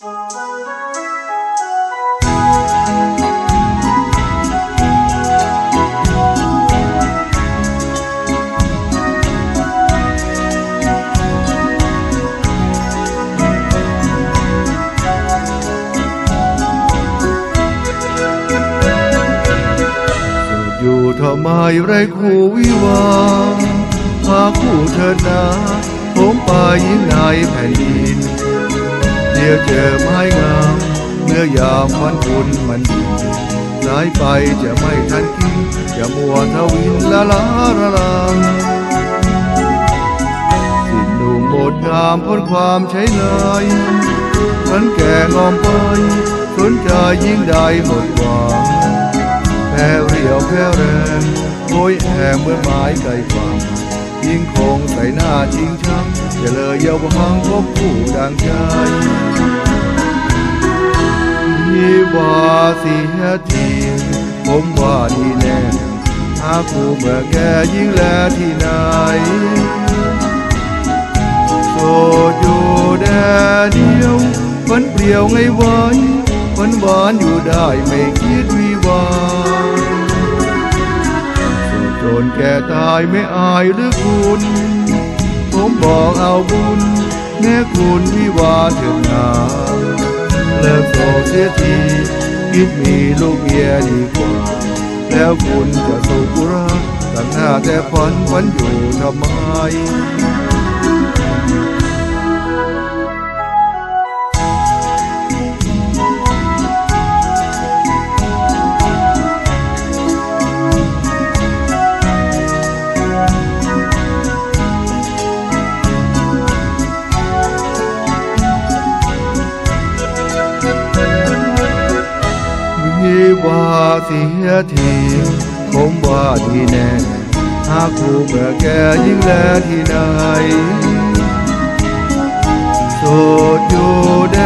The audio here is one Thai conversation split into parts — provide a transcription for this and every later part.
อยู่ทำไมไรคู่วิวาหาคู่เธอนาผมไปยิ่งในแผ่นดิน ยวเจอไม้งามเมื่อยามวันคุณมันดีสายไปจะไม่ทันกินจะมัวทวินละลาละลาสิ้นหนุ่มหมดงามพ้นความใช้นายฉันแก่งอมไปสนใจยิ่งใดหมดหวังแพ้เรียวแพ้แรงโอยแห่เมื่อไม้ไกลฟังยิ่งคงใส่หน้าชิงชังอย่าเลยอย่าวหังพบผู้ดังใจ มีว่าเสียทีผมว่าดีแน่หาคู่เมื่อแกยิ่งแลที่ไหนโสดอยู่แดเดียวฝันเปลี่ยวไงไว้ฝันหวานอยู่ได้ไม่คิดวิวาสดจนแก่ตายไม่อายหรือคุณผมบอกเอาบุญแม่คุณวิวาเถิดนา เลิกโสดเสียทีคิดมีลูกเมียดีกว่า แล้วคุณจะสุขรักตั้งหน้าแต่ฝันวันอยู่ทำไม วิวาเสียทีผมว่าดีแน่ หากคู่เมื่อแกยิ่งแลที่ไหนโสดอยู่แด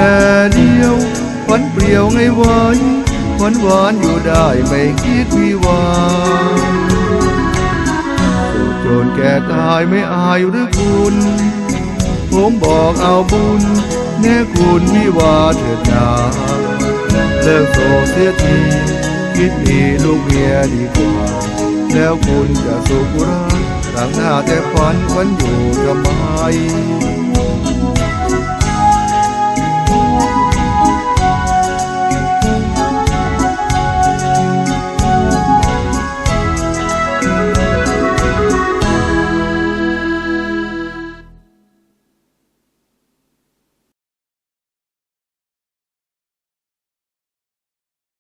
เดียวฝันเปลี่ยวไงไว้ฝันหวานอยู่ได้ไม่คิดวิวาโสดจนแก่ตายไม่อายหรือคุณผมบอกเอาบุญแน่คุณวิวาเถิดนา เลิกโสดเสียทีคิดมีลูกเมียดีกว่า แล้วคุณจะสุขรักต่างหน้าแต่ฝันวันอยู่ทำไม